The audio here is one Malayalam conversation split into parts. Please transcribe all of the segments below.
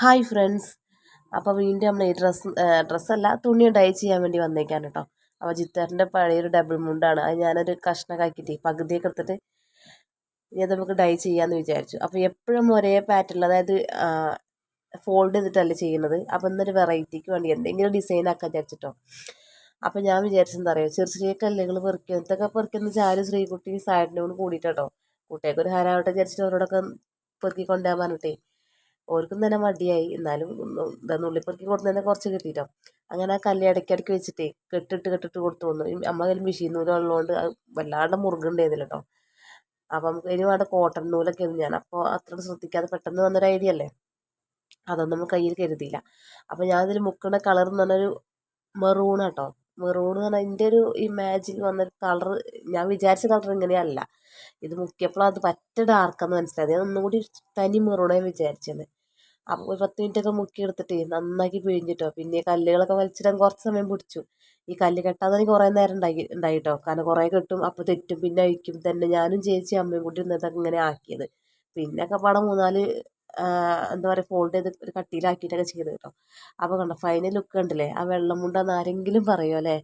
ഹായ് ഫ്രണ്ട്സ് അപ്പോൾ വീണ്ടും നമ്മൾ ഈ ഡ്രസ്സ് ഡ്രസ്സല്ല തുണി ഡൈ ചെയ്യാൻ വേണ്ടി വന്നേക്കാണ് കേട്ടോ അപ്പോൾ ജിത്തേറിന്റെ പഴയൊരു ഡബിൾ മുണ്ടാണ് അത് ഞാനൊരു കഷ്ണമാക്കിയിട്ട് പകുതിയൊക്കെ എടുത്തിട്ട് ഇനി അത് നമുക്ക് ഡൈ ചെയ്യാമെന്ന് വിചാരിച്ചു. അപ്പോൾ എപ്പോഴും ഒരേ പാറ്റേണിൽ അതായത് ഫോൾഡ് ചെയ്തിട്ടല്ല ചെയ്യുന്നത്. അപ്പോൾ ഇന്നൊരു വെറൈറ്റിക്ക് വേണ്ടി എന്തെങ്കിലും ഡിസൈൻ ആക്കാൻ വിചാരിച്ചിട്ടോ. അപ്പോൾ ഞാൻ വിചാരിച്ചെന്താ പറയുക ചെറിയ ചെറിയ കല്ലുകൾ പെറുക്കി ഇതൊക്കെ പെറുക്കുന്ന ചാരും ശ്രീകുട്ടി സൈഡിനോട് കൂടിയിട്ടോ കുട്ടിയൊക്കെ ഒരു ഹരാവട്ടെ വിചാരിച്ചിട്ട് അവരോടൊക്കെ പെറുക്കി കൊണ്ടുപോകാൻ പറഞ്ഞിട്ടേ. ഓർക്കും തന്നെ മടിയായി. എന്നാലും എന്താ നുള്ളിപ്പെറുക്കി കൊടുത്തതിനെ കുറച്ച് കിട്ടിയിട്ടോ അങ്ങനെ ആ കല്ല് ഇടയ്ക്കിടയ്ക്ക് വെച്ചിട്ടേ കെട്ടിട്ട് കെട്ടിട്ട് കൊടുത്തു വന്നു. നമ്മളെ കയ്യിൽ മെഷീൻ നൂലുള്ളതുകൊണ്ട് വല്ലാണ്ട് മുറുകുണ്ടായിരുന്നില്ല കേട്ടോ അപ്പം നമുക്ക് ഇനി വേണ്ട കോട്ടൺ നൂലൊക്കെ ആയിരുന്നു ഞാൻ. അപ്പോൾ അത്ര ശ്രദ്ധിക്കാതെ പെട്ടെന്ന് വന്നൊരു ഐഡിയ അല്ലേ? അതൊന്നും നമ്മൾ കയ്യിൽ കരുതിയില്ല. അപ്പോൾ ഞാനതിൽ മുക്കണ കളർ എന്ന് പറഞ്ഞൊരു മെറൂൺ കേട്ടോ മെറൂൺ എന്ന് പറഞ്ഞാൽ എന്റെ ഒരു ഇമാജിൻ വന്നൊരു കളർ ഞാൻ വിചാരിച്ച കളർ ഇങ്ങനെയല്ല. ഇത് മുക്കിയപ്പോൾ അത് പറ്റ ഡാർക്കാന്ന് മനസ്സിലായത്. ഞാൻ ഒന്നും കൂടി തനി മെറൂണേ വിചാരിച്ചത് അപ്പോൾ ഒരു പത്ത് മുക്കി മുക്കിയെടുത്തിട്ട് നന്നാക്കി പിഴിഞ്ഞിട്ടോ. പിന്നെ കല്ലുകളൊക്കെ വലിച്ചിടാൻ കുറച്ച് സമയം പിടിച്ചു. ഈ കല്ല് കെട്ടാതെ തന്നെ കുറേ നേരം ഉണ്ടായി കേട്ടോ കാരണം കുറേ കെട്ടും അപ്പോൾ തെറ്റും പിന്നെ അഴിക്കും. തന്നെ ഞാനും ചേച്ചി അമ്മയും കൂടി ഇരുന്നിട്ടൊക്കെ ഇങ്ങനെ ആക്കിയത്. പിന്നെ ഒക്കെ പാടെ മൂന്നാൽ എന്താ പറയുക ഫോൾഡ് ചെയ്ത് ഒരു കട്ടിയിലാക്കിയിട്ടൊക്കെ ചെയ്ത് കേട്ടോ. അപ്പോൾ കണ്ടോ ഫൈനൽ ലുക്ക് കണ്ടില്ലേ? ആ വെള്ളം മുണ്ടെന്ന് ആരെങ്കിലും പറയുമോ അല്ലേ?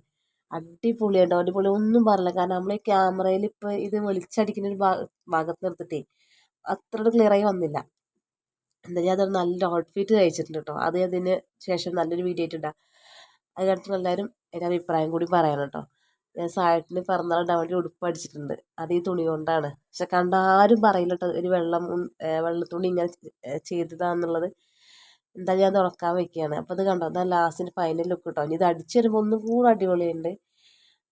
അടിപൊളിയുണ്ടോ അടിപൊളി. ഒന്നും പറയില്ല കാരണം നമ്മൾ ഈ ക്യാമറയിൽ ഇപ്പോൾ ഇത് വെളിച്ചടിക്കുന്ന ഒരു ഭാഗത്ത് നിർത്തിട്ടേ അത്ര ക്ലിയറായി വന്നില്ല. എന്താ ഞാൻ അതൊരു നല്ല ഔട്ട്ഫിറ്റ് തയ്ച്ചിട്ടുണ്ട് കേട്ടോ അത് അതിന് ശേഷം നല്ലൊരു വീഡിയോ ആയിട്ടുണ്ടാകും അത് കണ്ടിട്ട് എല്ലാവരും എന്റെ അഭിപ്രായം കൂടി പറയണം കേട്ടോ ഞാൻ സായട്ടിന് പിറന്നാളുണ്ടാൻ വേണ്ടി ഉടുപ്പ് അടിച്ചിട്ടുണ്ട്. അത് ഈ തുണി കൊണ്ടാണ്. പക്ഷെ കണ്ട ആരും പറയില്ല കേട്ടോ ഒരു വെള്ളം വെള്ള തുണി ഇങ്ങനെ ചെയ്തതാന്നുള്ളത്. എന്താ ഞാൻ തുറക്കാൻ വെക്കുകയാണ് അപ്പോൾ ഇത് കണ്ടോ? എന്നാൽ ലാസ്റ്റിന് ഫൈനൽ ലുക്ക് കേട്ടോ ഇനി ഇത് അടിച്ചു വരുമ്പോൾ ഒന്നും കൂടെ അടിപൊളിയുണ്ട്.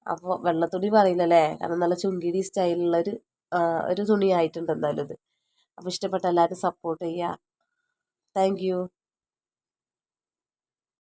അപ്പോൾ വെള്ളത്തുണി പറയില്ലല്ലേ കാരണം നല്ല ചുങ്കിടി സ്റ്റൈലുള്ളൊരു ഒരു തുണി ആയിട്ടുണ്ട് എന്തായാലും ഇത്. അപ്പോൾ ഇഷ്ടപ്പെട്ട എല്ലാവരും സപ്പോർട്ട് ചെയ്യുക. தேங்க்யூ